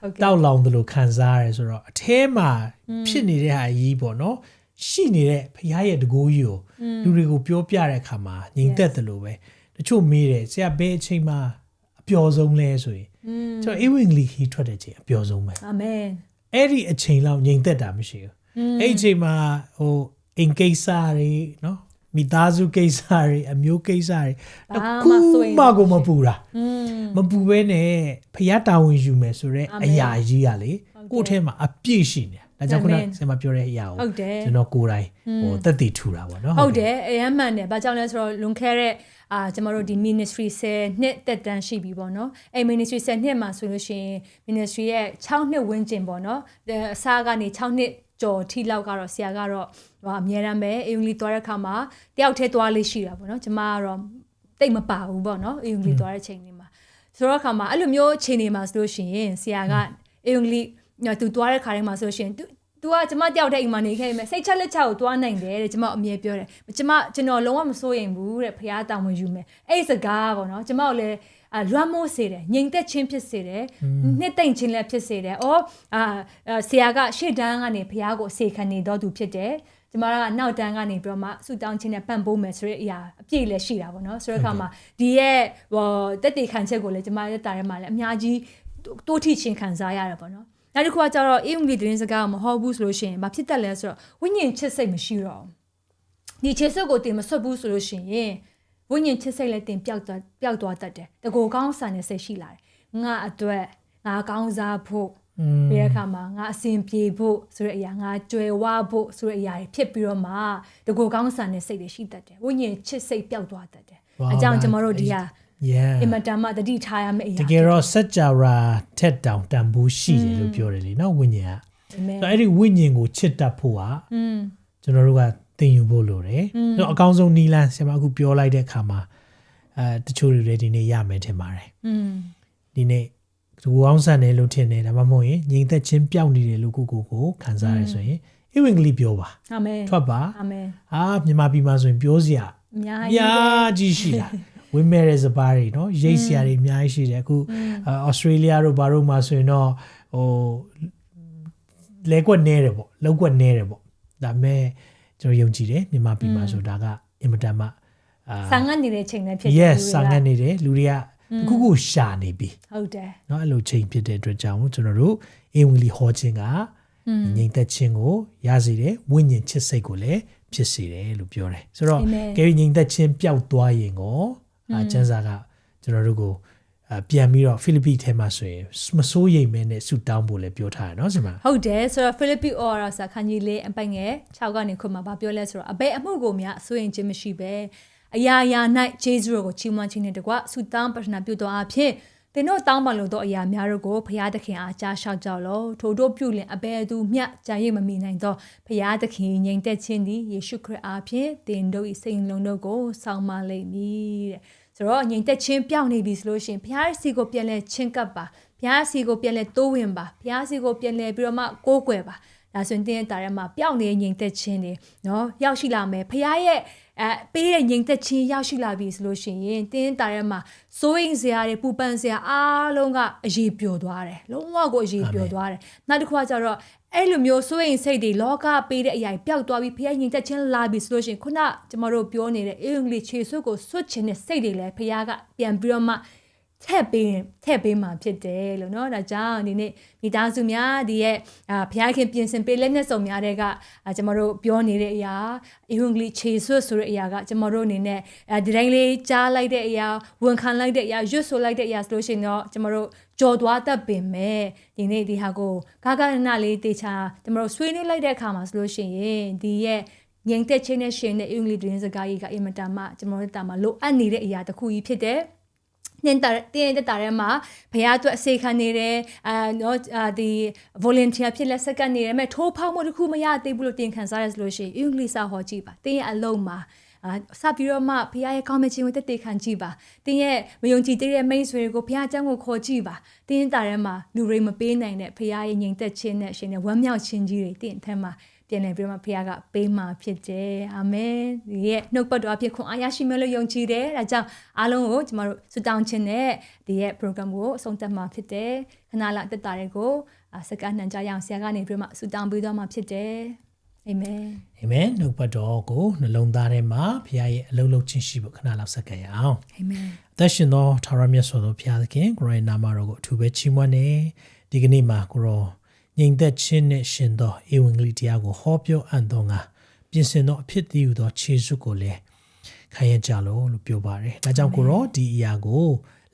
ဟုတ်ကဲ့တောက်လောင်သလိုခံစားရတယ်ဆိုတော့အထဲမှာဖြစ်နေတဲ့ဟာကြီးပေါ့နော်ရှိနေတဲ့ဘုရားရဲ့တကူကြီးကိုလူတွေကိုပြောပြတဲ့အခါမှာညီသက်သလိုပဲတချို့မေးတယ်ဆရာဘယ်အချိန်မှာအပျော်ဆုံးလဲဆိုရင်ကျွန်တော်အင်္ဂလိပ်ခီးထွက်တဲ့ချိန်အပျော်ဆုံးပဲအာမင်အဲ့ဒီအချိန်လောက်ငြိမ်သက်တာမရှိဘူးအဲ့ဒီအချိန်မှာဟိုအိမ်ကိစ္စတွေနော် မိသားစုကိစ္စတွေအမျိုးကိစ္စတွေတစ်ခုမှကိုမပူတာမပူဘဲနဲ့ဖျားတာဝန်ယူမယ်ဆိုတော့အရာကြီးကလေကိုယ့်ထဲမှာအပြည့်ရှိနေတာဒါကြောင့်ခုနဆင်မပြောတဲ့အရာကိုဟုတ်တယ်ကျွန်တော်ကိုယ်တိုင်ဟိုတက်တည်ထူတာပေါ့နော်ဟုတ်တယ်အရမ်းမှန်တယ်ဘာကြောင့်လဲဆိုတော့လွန်ခဲ့တဲ့အာကျမတို့ဒီ ministry 10နှစ်တက်တန်းရှိပြီပေါ့နော်အဲ့ ministry 10နှစ်မှာဆိုလို့ရှိရင် ministry ရဲ့6နှစ်ဝန်းကျင်ပေါ့နော်အဲအစားကနေ6နှစ် ကျော်ထိလောက်ကတော့ဆရာကတော့ဟိုအများရမ်းပဲအင်္ဂလိပ်သွားတဲ့ခါမှာတယောက်တည်းသွားလေးရှိတာပေါ့နော်ကျမကတော့တိတ်မပါဘူးပေါ့နော်အင်္ဂလိပ်သွားတဲ့ချိန်လေးမှာဆိုတော့ခါမှာအဲ့လိုမျိုးချိန်နေမှာဆိုလို့ရှိရင်ဆရာကအင်္ဂလိပ်သူသွားတဲ့ခါတိုင်းမှာဆိုလို့ရှိရင် तू तू ကကျမတယောက်တည်းအိမ်မှာနေခဲ့မယ်စိတ်ချက်လက်ချက်ကိုသွားနိုင်တယ်တဲ့ကျမအမြဲပြောတယ်ကျမကျွန်တော်လုံးဝမစိုးရင်ဘူးတဲ့ဖះတောင်းဝင်ယူမယ်အဲ့ဒီစကားပေါ့နော်ကျမကိုလည်း အာလွမ်းမိုးစေတယ်ငြိမ်သက်ခြင်းဖြစ်စေတယ်နှစ်သိမ့်ခြင်းလည်းဖြစ်စေတယ်။အော်အာအာဆရာကရှေ့တန်းကနေဖះကိုအစေခံနေတော့သူဖြစ်တယ်။ကျမတို့ကနောက်တန်းကနေပြီးတော့မှဆူတောင်းခြင်းနဲ့ပံ့ပိုးမယ်ဆိုတဲ့အရာအပြည့်လည်းရှိတာပေါ့နော်ဆိုတဲ့အခါမှာဒီရဲ့ဟိုတက်တေခံချက်ကိုလည်းကျမရဲ့တာထဲမှာလည်းအများကြီးတိုးထိချင်းခံစားရတယ်ပေါ့နော်နောက်တစ်ခုကကျတော့အင်္ဂလိပ်သတင်းစကားမဟုတ်ဘူးဆိုလို့ရှိရင်ဘာဖြစ်တတ်လဲဆိုတော့ဝိညာဉ်ချစ်စိတ်မရှိတော့ဘူးဒီချစ်စိတ်ကိုတင်မဆွတ်ဘူးဆိုလို့ရှိရင် ဝိညာဉ်ချစ်စိတ်လည်းတင်ပျောက်သွားပျောက်သွားတတ်တယ်တကူကောင်းဆန်တဲ့စိတ်ရှိလာတယ်ငါအတွက်ငါကောင်းစားဖို့ပြီးတဲ့အခါမှာငါအစဉ်ပြေဖို့ဆိုတဲ့အရာငါကြွယ်ဝဖို့ဆိုတဲ့အရာတွေဖြစ်ပြီးတော့မှတကူကောင်းဆန်တဲ့စိတ်တွေရှိတတ်တယ်ဝိညာဉ်ချစ်စိတ်ပျောက်သွားတတ်တယ်အကြောင်းကျွန်တော်တို့ဒီဟာ yeah အင်မတန်မှတတိထားရမယ့်အရာတကယ်တော့စัจ java ထက်တောင်တန်ဖိုးရှိတယ်လို့ပြောတယ်လေနော်ဝိညာဉ်ကအာမင်ဆိုတော့အဲ့ဒီဝိညာဉ်ကိုချစ်တတ်ဖို့ကကျွန်တော်တို့က သင်ယူဖို့လိုတယ်။တော့အကောင်းဆုံးနီလန်ဆရာမအခုပြောလိုက်တဲ့အခါမှာအဲတချို့တွေလည်းဒီနေ့ရမယ်ထင်ပါတယ်။ဒီနေ့ဒီကိုအောင်ဆန်တယ်လို့ထင်တယ်ဒါမှမဟုတ်ရင်ငြိမ်သက်ချင်းပျောက်နေတယ်လို့ကိုကိုကိုခံစားရဆိုရင်ဧဝံဂေလိပြောပါ။အာမင်။ထွက်ပါ။အာမင်။အာမြန်မာပြည်မှာဆိုရင်ပြောစရာအများကြီးများကြီးရှိတာ။ဝင်းမဲရဲစပါးတွေနော်ရိတ်စရာတွေအများကြီးရှိတယ်အခုဩစတြေးလျတို့ဘာတို့မှာဆိုရင်တော့ဟိုလဲကွက်နေတယ်ပေါ့လောက်ကွက်နေတယ်ပေါ့ဒါပေမဲ့ ကျွန်တော်ယုံကြည်တယ်မြန်မာပြည်မှာဆိုဒါကအင်မတန်မှအာ ဆန်ငတ်နေတဲ့ချိန်လည်းဖြစ်တယ် yes လူတွေက စာငတ်နေတယ်လူတွေကအခုခုရှာနေပြီ ဟုတ်တယ် เนาะအဲ့လိုချိန်ဖြစ်တဲ့အတွက်ကြောင့်ကျွန်တော်တို့အင်္ဂလိပ်ဟောခြင်းကငြိမ်သက်ခြင်းကိုရစေတယ်ဝိညာဉ်ချစ်စိတ်ကိုလည်းဖြစ်စေတယ်လို့ပြောတယ်ဆိုတော့ Amen. ကဲငြိမ်သက်ခြင်းပျောက်သွားရင်ကိုအာကျမ်းစာကကျွန်တော်တို့ကိုအာ ပြန်ပြီးတော့ဖိလိပ္ပိထဲမှာဆိုရင်မစိုးရိမ်မဲနဲ့ဆူတောင်းဖို့လည်းပြောထားတယ်เนาะဆင်မ ဟုတ်တယ်ဆိုတော့ Philippi Ora စာခန်းကြီးလေးအပိုင်ငယ်6ကနေခုမှဗာပြောလဲဆိုတော့အဘယ်အမှုကိုများအစိုးရင်ခြင်းမရှိပဲအရာရာ၌ဂျေဇုတော်ကိုချီးမွမ်းခြင်းနဲ့တကွဆူတောင်းပတနာပြုတော်အဖြစ်သင်တို့တောင်းပန်လို့သောအရာများတို့ကိုဖရာသခင်အားကြားလျှောက်ကြလောထိုတို့ပြုလင်အဘယ်သူမျှကြံရိပ်မမိနိုင်သောဖရာသခင်ငြိမ်သက်ခြင်းသည်ယေရှုခရစ်အားဖြင့်သင်တို့၏စိတ်နှလုံးတို့ကိုစောင့်မလိမ့်မည်တဲ့ ဆိုတော့ငြိမ်သက်ခြင်းပြောင်းနေပြီဆိုလို့ရှိရင်ဖရာစီကိုပြန်လဲချင်းကပ်ပါဖရာစီကိုပြန်လဲတိုးဝင်ပါဖရာစီကိုပြန်လဲပြီးတော့မှကိုးကွယ်ပါ ဒါဆိုရင်တင်းရဲ့တာထဲမှာပျောက်နေတဲ့ငြိမ်သက်ခြင်းတွေနော်ရောက်ရှိလာမယ်ဖရာရဲ့အဲပေးတဲ့ငြိမ်သက်ခြင်းရောက်ရှိလာပြီဆိုလို့ရှိရင်တင်းတာထဲမှာစိုးရင်စရာတွေပူပန်စရာအားလုံးကအရေးပျော်သွားတယ်လုံးဝကိုအရေးပျော်သွားတယ်နောက်တစ်ခါကျတော့အဲ့လိုမျိုးစိုးရင်စိတ်တွေလောကပေးတဲ့အရာပျောက်သွားပြီးဖရာငြိမ်သက်ခြင်းလာပြီဆိုလို့ရှိရင်ခုနကျမတို့ပြောနေတဲ့အင်္ဂလိပ်ခြေစွပ်ကိုစွတ်ချင်တဲ့စိတ်တွေလည်းဖရာကပြန်ပြီးတော့မှ ထည့်ပေးထည့်ပေးမှာဖြစ်တယ်လို့เนาะဒါကြောင့်ဒီနေ့မိသားစုများဒီရဲ့အာဘုရားခင်ပြင်ဆင်ပေးလက်နဲ့စုံများတဲ့ကအာကျွန်တော်တို့ပြောနေတဲ့အရာအင်္ဂလိပ်ခြေဆွတ်ဆိုတဲ့အရာကကျွန်တော်တို့အနေနဲ့အဲဒီတိုင်းလေးကြားလိုက်တဲ့အရာဝန်ခံလိုက်တဲ့အရာရွတ်ဆိုလိုက်တဲ့အရာဆိုလို့ရှိရင်တော့ကျွန်တော်တို့ကြော်သွားတတ်ပင်မဲ့ဒီနေ့ဒီဟာကိုဂဂနနလေးတေချာကျွန်တော်တို့ဆွေးနွေးလိုက်တဲ့အခါမှာဆိုလို့ရှိရင်ဒီရဲ့ငြိမ်သက်ခြင်းနဲ့ရှင်တဲ့အင်္ဂလိပ်သတင်းစကားကြီးကအင်မတန်မှကျွန်တော်တို့တာမှာလိုအပ်နေတဲ့အရာတစ်ခုကြီးဖြစ်တ ယ်နှင်းတာတင်းတက်တာထဲမှာဘုရားအတွက်အစေခံနေတယ်အာနော်အာဒီ volunteer ဖြစ်လက်စက္ကန့်နေတယ်မဲ့ထိုးဖောက်မှုတစ်ခုမရသေးဘူးလို့တင်ခံစားရဆိုလို့ရှိရင်အင်္ဂလိပ်စာဟောကြည့်ပါတင်းရဲ့အလုံးမှာအာစပြီးတော့မှဘုရားရဲ့ကောင်းမြတ်ခြင်းကိုတက်တေခံကြည့်ပါတင်းရဲ့မယုံကြည်သေးတဲ့မိတ်ဆွေတွေကိုဘုရားအကြောင်းကိုခေါ်ကြည့်ပါတင်းတာထဲမှာလူတွေမပေးနိုင်တဲ့ဘုရားရဲ့ငြိမ်သက်ခြင်းနဲ့ရှင်တဲ့ဝမ်းမြောက်ခြင်းကြီးတွေတင်းအထက်မှာ ပြန်လည်ပြီးတော့မှဖခင်ကပေးမှာဖြစ်တယ်အာမင်ဒီရဲ့နှုတ်ပတ်တော်အဖြစ်ခွန်အားရရှိမယ်လို့ယုံကြည်တယ်ဒါကြောင့်အားလုံးကိုကျမတို့ဆုတောင်းခြင်းနဲ့ဒီရဲ့ program ကိုအဆုံးသတ်မှာဖြစ်တယ်ခဏလာတက်တာတွေကိုစကားနှံကြရအောင်ဆရာကနေပြီးတော့မှဆုတောင်းပေးသွားမှာဖြစ်တယ်အာမင်အာမင်နှုတ်ပတ်တော်ကိုနှလုံးသားထဲမှာဘုရားရဲ့အလုံးလုံးချင်းရှိဖို့ခဏလောက်ဆက်ကြရအောင်အာမင်အသက်ရှင်သောထာဝရမြတ်စွာသောဘုရားသခင်ကိုရိုင်းနာမတော်ကိုအထူးပဲချီးမွမ်းနေဒီကနေ့မှာကိုရော ငြိမ်သက်ခြင်းနဲ့ရှင်သောဧဝံဂေလိတရားကိုဟောပြောအပ်သောငါပြင်ဆင်သောအဖြစ်တည်ဟူသောခြေစွပ်ကိုလည်းခံရကြလို့လို့ပြောပါတယ်။ဒါကြောင့်ကိုရောဒီအရာကို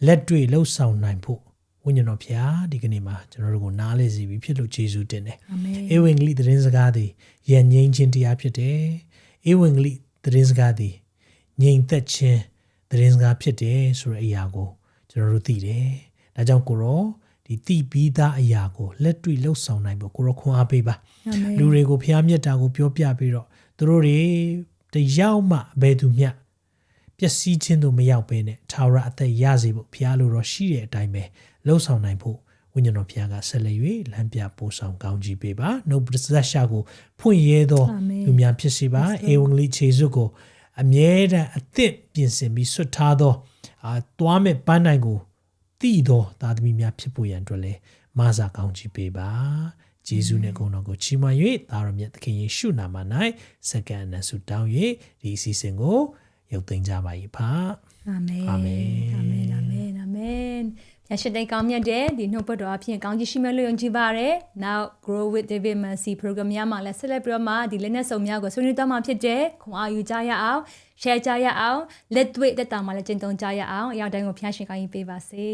လက်တွေ့လှုပ်ဆောင်နိုင်ဖို့ဝိညာဉ်တော်ဘုရားဒီကနေ့မှာကျွန်တော်တို့ကိုနားလေစီပြီးဖြစ်လို့ယေရှုတင်တယ်အာမင်။ဧဝံဂေလိသတင်းစကားသည်ယဉ်ငြိမ်းခြင်းတရားဖြစ်တယ်။ဧဝံဂေလိသတင်းစကားသည်ငြိမ်သက်ခြင်းသတင်းစကားဖြစ်တယ်ဆိုတဲ့အရာကိုကျွန်တော်တို့သိတယ်။ဒါကြောင့်ကိုရော ဒီသိပြီးသားအရာကိုလက်တွေ့လှုပ်ဆောင်နိုင်ဖို့ကိုရောခွန်အားပေးပါအာမင်လူတွေကိုဖျားမြတ်တာကိုပြောပြပြီးတော့သူတို့တွေတယောက်မှဘယ်သူမျှပျက်စီးခြင်းတို့မရောက်ဘဲနဲ့ထာဝရအသက်ရစေဖို့ဖျားလိုတော့ရှိတဲ့အတိုင်းပဲလှုပ်ဆောင်နိုင်ဖို့ဝိညာဉ်တော်ဖျားကဆက်လက်၍လမ်းပြပို့ဆောင်ကောင်းကြီးပေးပါနှုတ်ပစက်ရှာကိုဖွင့်ရဲသောအာမင်လူများဖြစ်စေပါဧဝံဂေလိခြေစွတ်ကိုအမြဲတမ်းအသင့်ပြင်ဆင်ပြီးဆွတ်ထားသောအာသွားမဲ့ပန်းတိုင်ကို တည်သောသားသမီးများဖြစ်ဖို့ရန်အတွက်လည်းမဆာကောင်းကြီးပေးပါဂျေဇုနဲ့ဂုဏ်တော်ကိုချီးမွမ်း၍သားတော်မြတ်သခင်ယေရှုနာမ၌စက္ကန့်အနဆုတောင်း၍ဒီအစီအစဉ်ကိုရုပ်သိမ်းကြပါ၏ဖာအာမင်အာမင်အာမင်အာမင်အာမင် ရရှိတဲ့ကောင်းမြတ်တဲ့ဒီနှုတ်ပတ်တော်အဖြစ်ကောင်းကြီးရှိမဲ့လို့ယုံကြည်ပါရယ် Now Grow with David Mercy program များမှာလည်းဆက်လက်ပြီးတော့မှဒီလက်နက်စုံများကိုဆွေးနွေးသွားမှာဖြစ်တဲ့ခွန်အားယူကြရအောင် share ကြရအောင်လက်တွေ့တက်တာမှာလည်းကျင့်သုံးကြရအောင်အရာတိုင်းကိုဖျားရှင်ကောင်းကြီးပေးပါစေ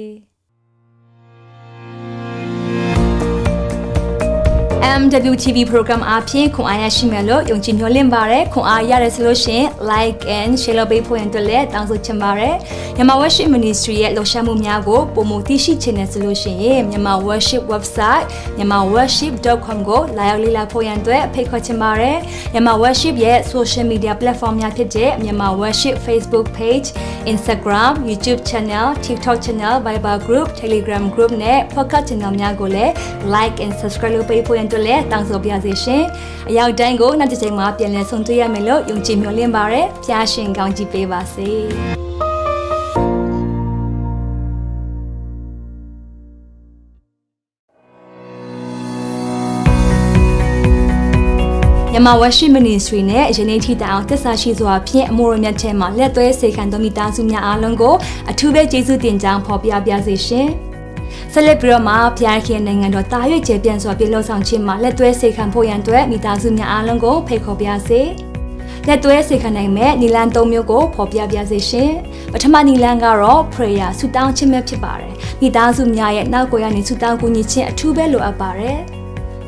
MWTV program အဖြစ်ခွန်အားရရှိမယ်လို့ယုံကြည်မျှော်လင့်ပါတယ်ခွန်အားရတယ်ဆိုလို့ရှိရင် like and share လုပ်ပေးဖို့ရန်အတွက်လည်းတောင်းဆိုချင်ပါတယ်မြန်မာ worship ministry ရဲ့လှူရှားမှုများကိုပုံမသိရှိချင်တယ်ဆိုလို့ရှိရင်မြန်မာ worship website myanmarworship.com ကိုလာရောက်လေ့လာဖို့ရန်အတွက်ဖိတ်ခေါ်ချင်ပါတယ်မြန်မာ worship ရဲ့ social media platform များဖြစ်တဲ့မြန်မာ worship Facebook page Instagram YouTube channel TikTok channel Viber group Telegram group နဲ့ podcast channel များကိုလည်း like and subscribe လုပ်ပေးဖို့ရန်အတွက်လည်းတောင်းဆိုပါရစေရှင်။အရောက်တိုင်းကိုနောက်တစ်ချိန်မှာပြန်လည်ဆုံတွေ့ရမယ်လို့ယုံကြည်မျှော်လင့်ပါတယ်။ဖျားရှင်ကောင်းချီးပေးပါစေ။မြန်မာ worship ministry နဲ့ယနေ့ထိတိုင်အောင်တစ္ဆာရှိစွာဖြင့်အမှုရမြတ်ထဲမှာလက်သွဲစေခံတော်မိသားစုများအားလုံးကိုအထူးပဲကျေးဇူးတင်ကြောင်းဖော်ပြပါစေရှင်။ ဆက်လက်ပြီးတော့မှဖျားခင်နိုင်ငံတော်တာရွေ့ကျေပြန့်စွာပြည်လှုပ်ဆောင်ခြင်းမှာလက်သွဲစေခံဖို့ရန်အတွက်မိသားစုများအားလုံးကိုဖိတ်ခေါ်ပါစေ။လက်သွဲစေခံနိုင်မဲ့နီလန်၃မျိုးကိုဖော်ပြပါစေရှင်။ပထမနီလန်ကတော့ prayer ဆုတောင်းခြင်းပဲဖြစ်ပါတယ်။မိသားစုများရဲ့နောက်ကိုရနေဆုတောင်းကူညီခြင်းအထူးပဲလိုအပ်ပါတယ်။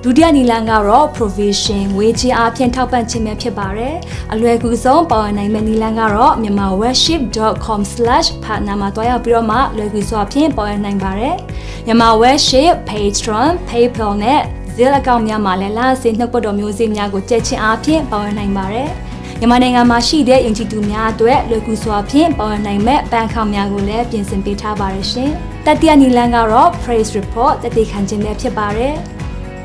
ဒုတိယနီလန်ကတော့ provision ငွေကြေးအားဖြင့်ထောက်ပံ့ခြင်းပဲဖြစ်ပါတယ်။အလွယ်ကူဆုံးပါဝင်နိုင်မယ့်နီလန်ကတော့မြန်မာ worship.com/partner မှာတွားရောက်ပြီးတော့မှလွယ်ကူစွာဖြင့်ပါဝင်နိုင်ပါတယ်။မြန်မာ worship Patreon PayPal နဲ့ Zelle account များမှာလည်းလာစေနှုတ်ပတ်တော်မျိုးစေ့များကိုကြက်ချင်းအားဖြင့်ပါဝင်နိုင်ပါတယ်။မြန်မာနိုင်ငံမှာရှိတဲ့ယဉ်ကျေးသူများအတွက်လွယ်ကူစွာဖြင့်ပါဝင်နိုင်မဲ့ဘဏ်ခေါင်များကိုလည်းပြင်ဆင်ပေးထားပါတယ်ရှင်။တတိယနီလန်ကတော့ praise report တတိခံခြင်းပဲဖြစ်ပါတယ်။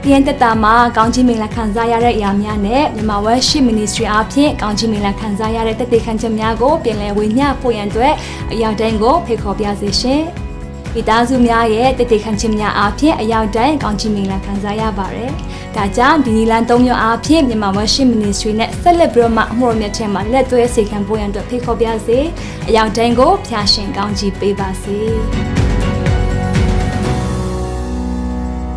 ပြန်တက်တာမှာကောင်းချီးမင်္ဂလာခံစားရတဲ့အရာများနဲ့မြန်မာ worship ministry အဖြစ်ကောင်းချီးမင်္ဂလာခံစားရတဲ့တသက်ခံချက်များကိုပြန်လည်ဝေမျှဖို့ရန်အတွက်အရာတိုင်းကိုဖိတ်ခေါ်ပြစေရှင်။မိသားစုများရဲ့တည်တည်ခံခြင်းများအားဖြင့်အရောက်တိုင်းကောင်းချီးမင်္ဂလာခံစားရပါတယ်။ဒါကြောင့်ဒီနီလန်၃မျိုးအားဖြင့်မြန်မာ Worship Ministry နဲ့ဆက်လက်ပြီးတော့မှအမှုတော်မြတ်ထဲမှာလက်သွဲစေခံဖို့ရန်အတွက်ဖိတ်ခေါ်ပါစေ။အရောက်တိုင်းကိုဖျာရှင်ကောင်းချီးပေးပါစေ။